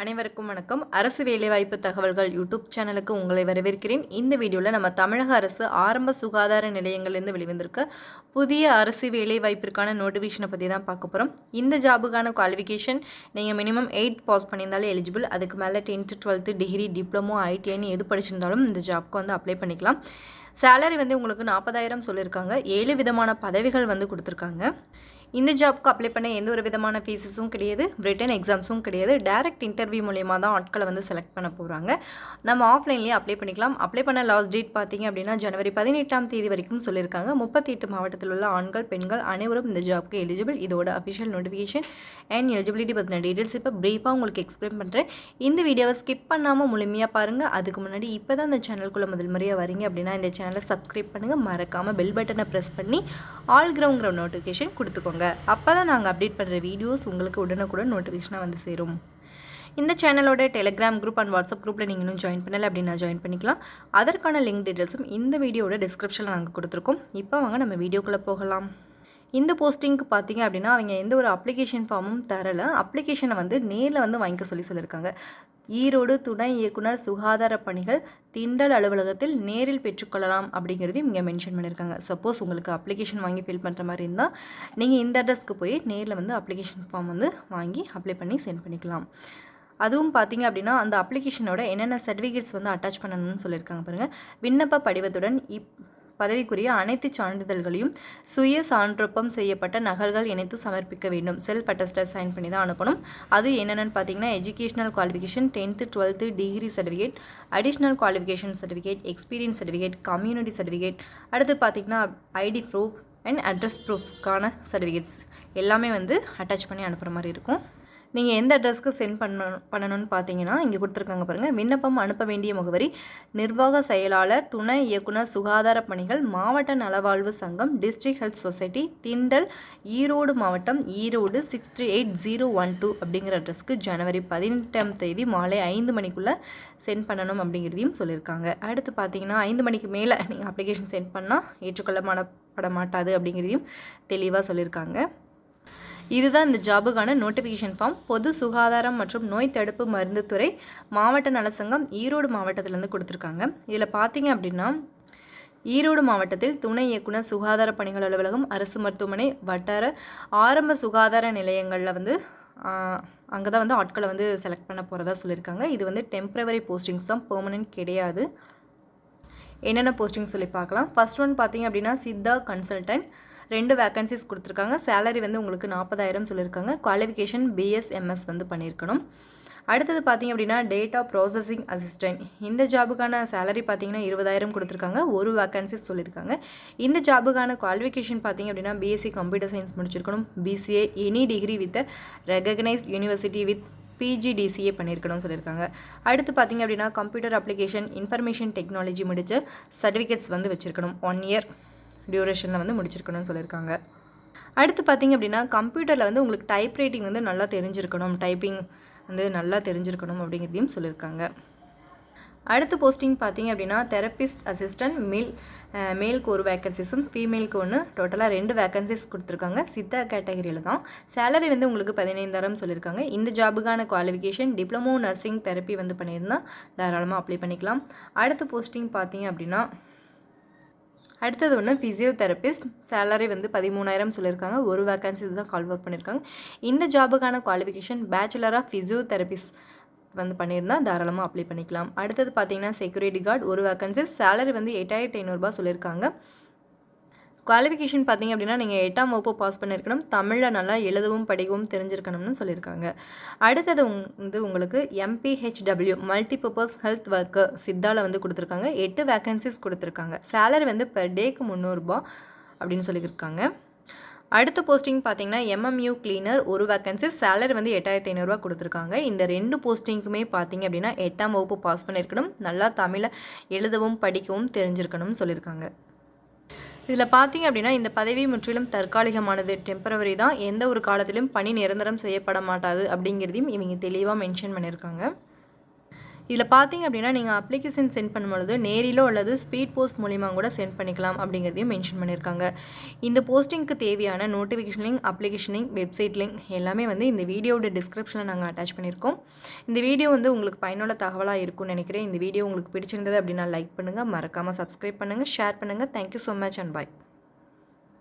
அனைவருக்கும் வணக்கம். அரசு வேலைவாய்ப்பு தகவல்கள் யூடியூப் சேனலுக்கு உங்களை வரவேற்கிறேன். இந்த வீடியோவில் நம்ம தமிழக அரசு ஆரம்ப சுகாதார நிலையங்கள்லேருந்து வெளிவந்திருக்க புதிய அரசு வேலைவாய்ப்பிற்கான நோட்டிஃபிகேஷனை பற்றி தான் பார்க்க போகிறோம் இந்த ஜாபுக்கான குவாலிஃபிகேஷன் நீங்கள் மினிமம் எயிட் பாஸ் பண்ணியிருந்தாலே எலிஜிபிள் அதுக்கு மேலே டென்த்து டுவெல்த்து டிகிரி டிப்ளமோ ஐடிஐன்னு எது படிச்சிருந்தாலும் இந்த ஜாப்க்கு வந்து அப்ளை பண்ணிக்கலாம். சேலரி வந்து உங்களுக்கு நாற்பதாயிரம் சொல்லியிருக்காங்க. ஏழு விதமான பதவிகள் வந்து கொடுத்துருக்காங்க. இந்த ஜாப்க்கு அப்ளை பண்ண எந்த ஒரு விதமான ஃபீஸஸும் கிடையாது. ரிட்டன் எக்ஸாம்ஸும் கிடையாது. டைரக்ட் இன்டர்வியூ மூலயமா தான் ஆட்களை வந்து செலக்ட் பண்ண போகிறாங்க நம்ம ஆஃப்லைன்லேயே அப்ளை பண்ணிக்கலாம். அப்ளை பண்ண லாஸ்ட் டேட் பார்த்தீங்க அப்படின்னா ஜனவரி பதினெட்டாம் தேதி வரைக்கும் சொல்லியிருக்காங்க. முப்பத்தி எட்டு மாவட்டத்தில் உள்ள ஆண்கள் பெண்கள் அனைவரும் இந்த ஜாப்க்கு எலிஜிபிள் இதோட அஃபிஷியல் நோட்டிஃபிகேஷன் அண்ட் எலிஜிபிலிட்டி பற்றின டீட்டெயில்ஸ் இப்போ ப்ரீஃபாக உங்களுக்கு எக்ஸ்பிளைன் பண்ணுறேன் இந்த வீடியோவை ஸ்கிப் பண்ணாமல் முழுமையாக பாருங்கள் அதுக்கு முன்னாடி இப்போ தான் இந்த சேனலுக்குள்ளே முதல் முறையாக வரீங்க அப்படின்னா இந்த சேனலை சப்ஸ்கிரைப் பண்ணுங்கள் மறக்காமல் பெல் பட்டனை ப்ரெஸ் பண்ணி ஆல் கிரவுங்கிற நோட்டிஃபிகேஷன் கொடுத்துக்கோங்க. அப்போ தான் நாங்கள் அப்டேட் பண்ணுற வீடியோஸ் உங்களுக்கு உடனுக்குடன் நோட்டிஃபிகேஷனாக வந்து சேரும். இந்த சேனலோட டெலிகிராம் குரூப் அண்ட் வாட்ஸ்அப் குரூப்பில் நீங்கள் இன்னும் ஜாயின் பண்ணலை அப்படின்னா ஜாயின் பண்ணிக்கலாம். அதற்கான லிங்க் டீட்டெயில்ஸும் இந்த வீடியோட டிஸ்கிரிப்ஷனில் நாங்கள் கொடுத்துருக்கோம். இப்போ வாங்க நம்ம வீடியோக்குள்ளே போகலாம். இந்த போஸ்டிங்க்கு பார்த்தீங்க அப்படின்னா அவங்க எந்த ஒரு அப்ளிகேஷன் ஃபார்மும் தரலை. அப்ளிகேஷனை வந்து நேரில் வந்து வாங்கிக்க சொல்லி சொல்லியிருக்காங்க ஈரோடு துணை இயக்குனர் சுகாதார பணிகள் திண்டல் அலுவலகத்தில் நேரில் பெற்றுக்கொள்ளலாம் அப்படிங்கிறதையும் இங்கே மென்ஷன் பண்ணியிருக்காங்க சப்போஸ் உங்களுக்கு அப்ளிகேஷன் வாங்கி ஃபில் பண்ணுற மாதிரி இருந்தால் நீங்கள் இந்த அட்ரஸ்க்கு போய் நேரில் வந்து அப்ளிகேஷன் ஃபார்ம் வந்து வாங்கி அப்ளை பண்ணி சென்ட் பண்ணிக்கலாம். அதுவும் பார்த்தீங்க அப்படின்னா அந்த அப்ளிகேஷனோட என்னென்ன சர்டிஃபிகேட்ஸ் வந்து அட்டாச் பண்ணணும்னு சொல்லியிருக்காங்க பாருங்கள் விண்ணப்ப படிவத்துடன் இப் பதவிக்குரிய அனைத்து சான்றிதழ்களையும் சுய சான்றொப்பம் செய்யப்பட்ட நகல்கள் இணைத்து சமர்ப்பிக்க வேண்டும். செல்ஃப் அட்டஸ்டர் சைன் பண்ணி தான் அனுப்பணும். அது என்னென்னு பார்த்தீங்கன்னா educational qualification tenth twelfth degree certificate additional qualification certificate experience certificate community certificate அடுத்து பார்த்தீங்கன்னா ஐடி ப்ரூஃப் அண்ட் அட்ரஸ் ப்ரூஃப்கான சர்டிஃபிகேட்ஸ் எல்லாமே வந்து அட்டாச் பண்ணி அனுப்புகிற மாதிரி இருக்கும். நீங்கள் எந்த அட்ரஸ்க்கு சென்ட் பண்ண பண்ணணும்னு பார்த்தீங்கன்னா இங்கே கொடுத்துருக்காங்க பாருங்கள் விண்ணப்பம் அனுப்ப வேண்டிய முகவரி நிர்வாக செயலாளர் துணை இயக்குனர் சுகாதார பணிகள் மாவட்ட நலவாழ்வு சங்கம் district health society Thindal Erode மாவட்டம் Erode six three eight zero one two அப்படிங்கிற அட்ரஸ்க்கு ஜனவரி பதினெட்டாம் தேதி மாலை ஐந்து மணிக்குள்ளே சென்ட் பண்ணணும் அப்படிங்கிறதையும் சொல்லியிருக்காங்க. அடுத்து பார்த்தீங்கன்னா ஐந்து மணிக்கு மேலே நீங்கள் அப்ளிகேஷன் சென்ட் பண்ணால் ஏற்றுக்கொள்ளப்பட மாட்டாது அப்படிங்கிறதையும் தெளிவாக சொல்லியிருக்காங்க. இதுதான் இந்த ஜாபுக்கான நோட்டிஃபிகேஷன் ஃபார்ம் பொது சுகாதாரம் மற்றும் நோய் தடுப்பு மருந்து துறை மாவட்ட நலசங்கம் ஈரோடு மாவட்டத்திலேருந்து கொடுத்துருக்காங்க. இதில் பார்த்தீங்க அப்படின்னா ஈரோடு மாவட்டத்தில் துணை இயக்குனர் சுகாதார பணிகள் அலுவலகம் அரசு மருத்துவமனை வட்டார ஆரம்ப சுகாதார நிலையங்களில் வந்து அங்கே தான் வந்து ஆட்களை வந்து செலக்ட் பண்ண போகிறதா சொல்லியிருக்காங்க. இது வந்து டெம்ப்ரவரி போஸ்டிங்ஸ் தான் பெர்மனன்ட் கிடையாது. என்னென்ன போஸ்டிங் சொல்லி பார்க்கலாம். ஃபர்ஸ்ட் ஒன் பார்த்தீங்க அப்படின்னா சித்தா கன்சல்டன்ட் ரெண்டு வேக்கன்சிஸ் கொடுத்துருக்காங்க. சேலரி வந்து உங்களுக்கு நாற்பதாயிரம் சொல்லியிருக்காங்க. குவாலிஃபிகேஷன் பிஎஸ்எம்எஸ் வந்து பண்ணியிருக்கணும். அடுத்தது பார்த்தீங்க அப்படின்னா டேட்டா ப்ராசஸிங் அசிஸ்டன்ட் இந்த ஜாபுக்கான சேலரி பார்த்தீங்கன்னா இருபதாயிரம் கொடுத்துருக்காங்க. ஒரு வேக்கன்சிஸ் சொல்லியிருக்காங்க. இந்த ஜாபுக்கான குவாலிஃபிகேஷன் பார்த்தீங்க அப்படின்னா பிஎஸ்சி கம்ப்யூட்டர் சயின்ஸ் முடிச்சிருக்கணும். BCA any degree with recognised university with PGDCA பண்ணியிருக்கணும்னு சொல்லியிருக்காங்க. அடுத்து பார்த்தீங்க அப்படின்னா கம்ப்யூட்டர் அப்ளிகேஷன் இன்ஃபர்மேஷன் டெக்னாலஜி முடிச்ச சர்டிஃபிகேட்ஸ் வந்து வச்சுருக்கணும். ஒன் இயர் டியூரேஷனில் வந்து முடிச்சிருக்கணும்னு சொல்லியிருக்காங்க. அடுத்து பார்த்திங்க அப்படின்னா கம்ப்யூட்டரில் வந்து உங்களுக்கு டைப் ரைட்டிங் வந்து நல்லா தெரிஞ்சிருக்கணும் டைப்பிங் வந்து நல்லா தெரிஞ்சிருக்கணும் அப்படிங்கிறதையும் சொல்லியிருக்காங்க. அடுத்த போஸ்டிங் பார்த்தீங்க அப்படின்னா தெரப்பிஸ்ட் அசிஸ்டன்ட் மேல் மேலுக்கு ஒரு வேக்கன்சிஸும் ஃபீமேலுக்கு ஒன்று டோட்டலாக ரெண்டு வேக்கன்சிஸ் கொடுத்துருக்காங்க. சித்தா கேட்டகரியில் தான். சேலரி வந்து உங்களுக்கு பதினைந்தாயிரம் சொல்லியிருக்காங்க. இந்த ஜாபுக்கான குவாலிஃபிகேஷன் டிப்ளமோ நர்சிங் தெரப்பி வந்து பண்ணியிருந்தால் தாராளமாக அப்ளை பண்ணிக்கலாம். அடுத்த போஸ்டிங் பார்த்தீங்க அப்படின்னா அடுத்தது ஒன்று ஃபிசியோதெரபிஸ்ட் சேலரி வந்து பதிமூணாயிரம் சொல்லியிருக்காங்க. ஒரு வேக்கன்சி தான் கால் ஒர்க் பண்ணியிருக்காங்க. இந்த ஜாபுக்கான குவாலிஃபிகேஷன் பேச்சுலர் ஆஃப் ஃபிசியோதெரபிஸ்ட் வந்து பண்ணியிருந்தால் தாராளமாக அப்ளை பண்ணிக்கலாம். அடுத்தது பார்த்தீங்கன்னா செக்யூரிட்டி கார்டு ஒரு வேக்கன்சி சேலரி வந்து எட்டாயிரத்தி ஐநூறுரூபா சொல்லியிருக்காங்க. குவாலிஃபிகேஷன் பார்த்தீங்க அப்படின்னா நீங்கள் எட்டாம் வகுப்பு பாஸ் பண்ணியிருக்கணும். தமிழில் நல்லா எழுதவும் படிக்கவும் தெரிஞ்சிருக்கணும்னு சொல்லியிருக்காங்க. அடுத்தது வந்து உங்களுக்கு எம்பிஹெச்டபிள்யூ மல்டிபர்பஸ் ஹெல்த் ஒர்க்கர் சித்தாவில் வந்து கொடுத்துருக்காங்க. எட்டு வேக்கன்சிஸ் கொடுத்துருக்காங்க. சேலரி வந்து பெர் டேக்கு முந்நூறுரூபா அப்படின்னு சொல்லியிருக்காங்க. அடுத்த போஸ்டிங் பார்த்தீங்கன்னா எம்எம்யூ கிளீனர் ஒரு வேக்கன்சி சேலரி வந்து எட்டாயிரத்தி ஐநூறுரூவா கொடுத்துருக்காங்க. இந்த ரெண்டு போஸ்டிங்க்குமே பார்த்தீங்க அப்படின்னா எட்டாம் வகுப்பு பாஸ் பண்ணியிருக்கணும். நல்லா தமிழை எழுதவும் படிக்கவும் தெரிஞ்சிருக்கணும்னு சொல்லியிருக்காங்க. இதில் பார்த்தீங்க அப்படின்னா இந்த பதவி முற்றிலும் தற்காலிகமானது. டெம்பரவரி தான். எந்த ஒரு காலத்திலும் பணி நிரந்தரம் செய்யப்பட மாட்டாது அப்படிங்கிறதையும் இவங்க தெளிவாக மென்ஷன் பண்ணியிருக்காங்க. இதில் பார்த்தீங்க அப்படின்னா நீங்கள் அப்ளிகேஷன் சென்ட் பண்ணும்பொழுது நேரிலோ அல்லது ஸ்பீட் போஸ்ட் மூலிமா கூட சென்ட் பண்ணிக்கலாம் அப்படிங்கிறதையும் மென்ஷன் பண்ணியிருக்காங்க. இந்த போஸ்டிங்க்கு தேவையான notification link application link website link எல்லாமே வந்து இந்த வீடியோட டிஸ்கிரிப்ஷனில் நாங்கள் அட்டாச் பண்ணியிருக்கோம். இந்த வீடியோ வந்து உங்களுக்கு பயனுள்ள தகவலாக இருக்கும்னு நினைக்கிறேன். இந்த வீடியோ உங்களுக்கு பிடிச்சிருந்தது அப்படின்னா லைக் பண்ணுங்கள் மறக்காமல் சப்ஸ்கிரைப் பண்ணுங்கள் ஷேர் பண்ணுங்கள் thank you so much and bye